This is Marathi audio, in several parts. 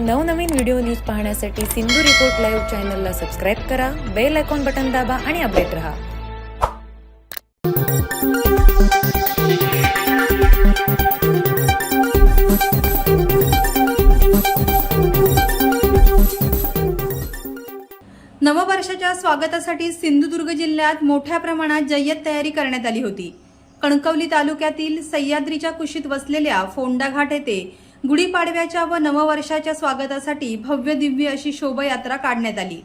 नवनवीन व्हिडिओ न्यूज पाहण्यासाठी सिंधू रिपोर्ट लाईव्ह चॅनलला सबस्क्राईब करा बेल आयकॉन बटन दाबा आणि अपडेट रहा. नववर्षाच्या स्वागतासाठी सिंधुदुर्ग जिल्ह्यात मोठ्या प्रमाणात जय्यत तयारी करण्यात आली होती. कणकवली तालुक्यातील सह्याद्रीच्या कुशीत वसलेल्या फोंडा घाट येथे गुढीपाडव्याच्या व नववर्षाच्या स्वागतासाठी भव्य दिव्य अशी शोभायात्रा काढण्यात आली.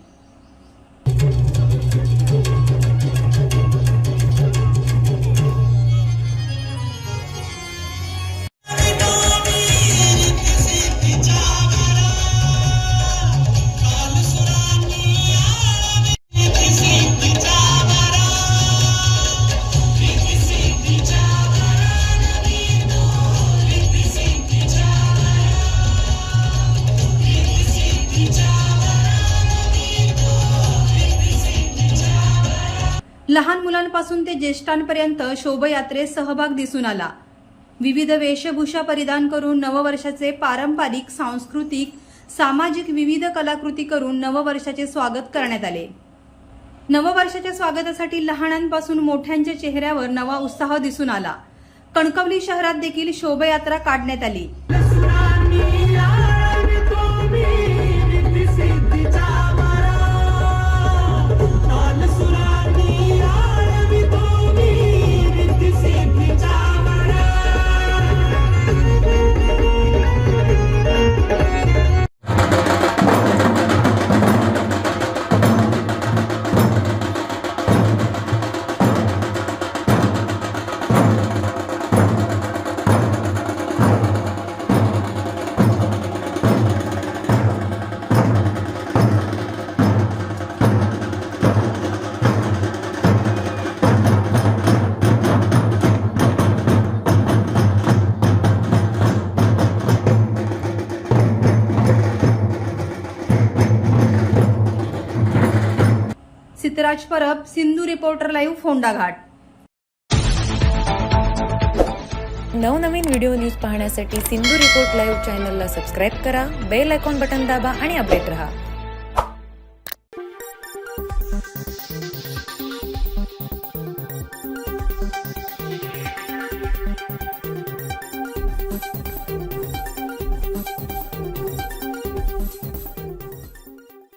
लहान मुलांपासून ते ज्येष्ठांपर्यंत शोभयात्रेत सहभाग दिसून आला. विविध वेशभूषा परिधान करून नववर्षाचे पारंपरिक सांस्कृतिक सामाजिक विविध कलाकृती करून नववर्षाचे स्वागत करण्यात आले. नववर्षाच्या स्वागतासाठी लहानांपासून मोठ्यांच्या चेहऱ्यावर नवा उत्साह दिसून आला. कणकवली शहरात देखील शोभायात्रा काढण्यात आली. सिद्धराज परब सिंधू रिपोर्टर लाईव्ह फोंडा घाट नवनवीन व्हिडिओ न्यूज पाहण्यासाठी सिंधू रिपोर्ट लाईव्ह चॅनलला सबस्क्राईब करा बेल आयकॉन बटन दाबा आणि अपडेट रहा